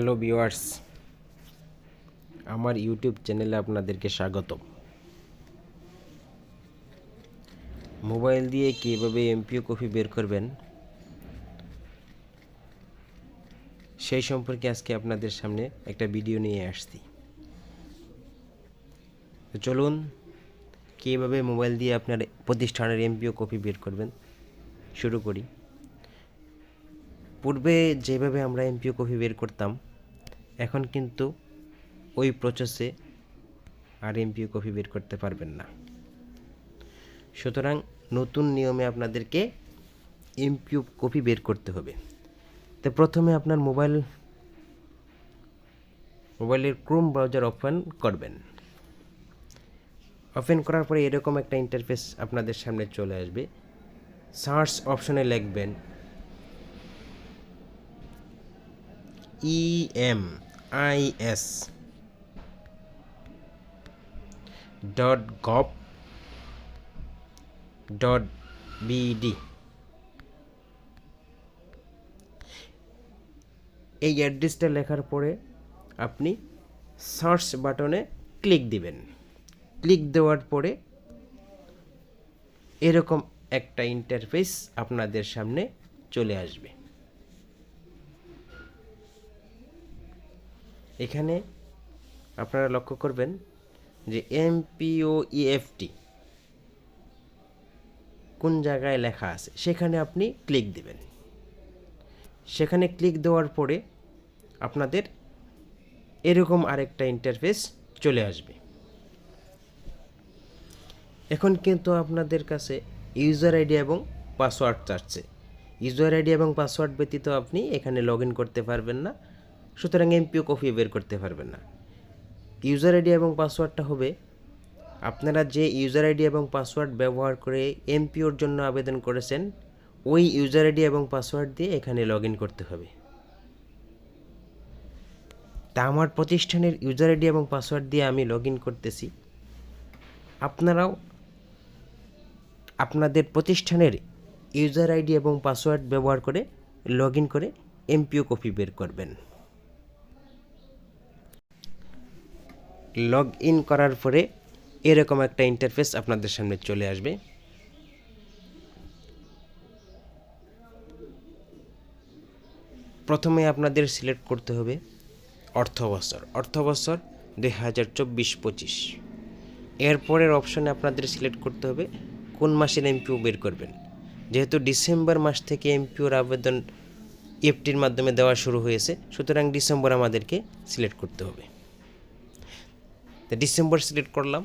Hello viewers আমার YouTube চ্যানেলে আপনাদেরকে স্বাগত মোবাইল দিয়ে কীভাবে এমপিও কপি বের করবেন, সেই সম্পর্কে আজকে আপনাদের সামনে একটা ভিডিও নিয়ে আসছি। চলুন, কীভাবে মোবাইল দিয়ে আপনার প্রতিষ্ঠানের এমপিও কপি বের করবেন, শুরু করি। পূর্বে যেভাবে আমরা এমপিও কপি বের করতাম এখন কিন্তু ওই প্রসেসে আর এমপিও কপি বের করতে পারবেন না। সুতরাং নতুন নিয়মে আপনাদেরকে এমপিও কপি বের করতে হবে। তো প্রথমে আপনার মোবাইল, মোবাইলের ক্রোম ব্রাউজার ওপেন করবেন। ওপেন করার পরে এরকম একটা ইন্টারফেস আপনাদের সামনে চলে আসবে। সার্চ অপশনে লিখবেন E S dot gov dot BD. এই অ্যাড্রেসটা লেখার পরে আপনি সার্চ বাটনে ক্লিক দিবেন। ক্লিক দেওয়ার পরে এরকম একটা ইন্টারফেস আপনাদের সামনে চলে আসবে। এখানে আপনারা লক্ষ্য করবেন যে এমপিও ইএফটি কোন জায়গায় লেখা আছে, সেখানে আপনি ক্লিক দিবেন। সেখানে ক্লিক দেওয়ার পরে আপনাদের এরকম আরেকটা ইন্টারফেস চলে আসবে। এখন কিন্তু আপনাদের কাছে ইউজার আইডি এবং পাসওয়ার্ড চাচ্ছে। ইউজার আইডি এবং পাসওয়ার্ড ব্যতীত আপনি এখানে লগ করতে পারবেন না। সুতরাং এমপিও কপি বের করতে পারবেন না। ইউজার আইডি এবং পাসওয়ার্ডটা হবে, আপনারা যে ইউজার আইডি এবং পাসওয়ার্ড ব্যবহার করে এমপিওর জন্য আবেদন করেছেন, ওই ইউজার আইডি এবং পাসওয়ার্ড দিয়ে এখানে লগ করতে হবে। তা আমার প্রতিষ্ঠানের ইউজার আইডি এবং পাসওয়ার্ড দিয়ে আমি লগ করতেছি। আপনারাও আপনাদের প্রতিষ্ঠানের ইউজার আইডি এবং পাসওয়ার্ড ব্যবহার করে লগ করে এমপিও কপি বের করবেন। লগ ইন করার পরে এরকম একটা ইন্টারফেস আপনাদের সামনে চলে আসবে। প্রথমে আপনাদের সিলেক্ট করতে হবে অর্থ বছর অর্থ বছর দুই হাজার চব্বিশ পঁচিশ। এরপরের অপশনে আপনাদের সিলেক্ট করতে হবে কোন মাসের এমপিও বের করবেন। যেহেতু ডিসেম্বর মাস থেকে এমপিওর আবেদন এফটির মাধ্যমে দেওয়া শুরু হয়েছে, সুতরাং ডিসেম্বর আমাদেরকে সিলেক্ট করতে হবে। তো ডিসেম্বর সিলেক্ট করলাম।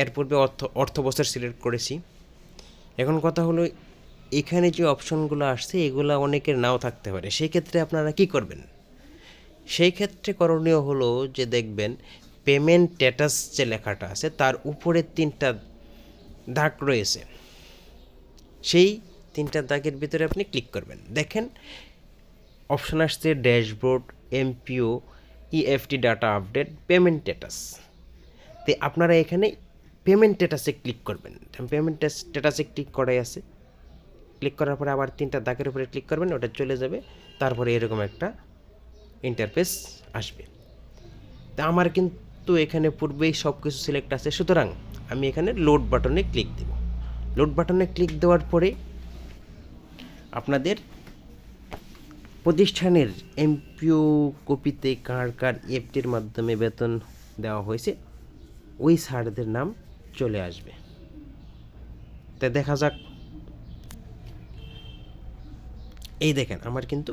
এর পূর্বে অর্থ অর্থ বছর সিলেক্ট করেছি। এখন কথা হলো, এখানে যে অপশনগুলো আসছে, এগুলো অনেকের নাও থাকতে পারে। সেই ক্ষেত্রে আপনারা কি করবেন? সেই ক্ষেত্রে করণীয় হলো যে দেখবেন পেমেন্ট স্ট্যাটাস যে লেখাটা আছে, তার উপরে তিনটা দাগ রয়েছে। সেই তিনটা দাগের ভিতরে আপনি ক্লিক করবেন। দেখেন অপশন আসছে dashboard MPO EFT data update payment status তো আপনারা এখানে পেমেন্ট স্ট্যাটাসে ক্লিক করবেন। পেমেন্ট স্ট্যাটাসে ক্লিক করাই আছে। ক্লিক করার পরে আবার তিনটা দাগের উপরে ক্লিক করবেন, ওটা চলে যাবে। তারপরে এরকম একটা ইন্টারফেস আসবে। তা আমার কিন্তু এখানে পূর্বেই সব কিছু সিলেক্ট আছে। সুতরাং আমি এখানে লোড বাটনে ক্লিক দেব। লোড বাটনে ক্লিক দেওয়ার পরে আপনাদের প্রতিষ্ঠানের এমপিও কপিতে কার কার এফটির মাধ্যমে বেতন দেওয়া হয়েছে, ওই স্যারদের নাম চলে আসবে। তা দেখা যাক। এই দেখেন, আমার কিন্তু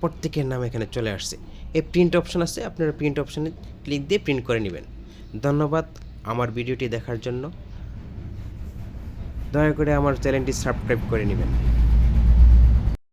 প্রত্যেকের নাম এখানে চলে আসছে। এই প্রিন্ট অপশন আছে, আপনারা প্রিন্ট অপশানে ক্লিক দিয়ে প্রিন্ট করে নেবেন। ধন্যবাদ আমার ভিডিওটি দেখার জন্য। দয়া করে আমার চ্যানেলটি সাবস্ক্রাইব করে নেবেন।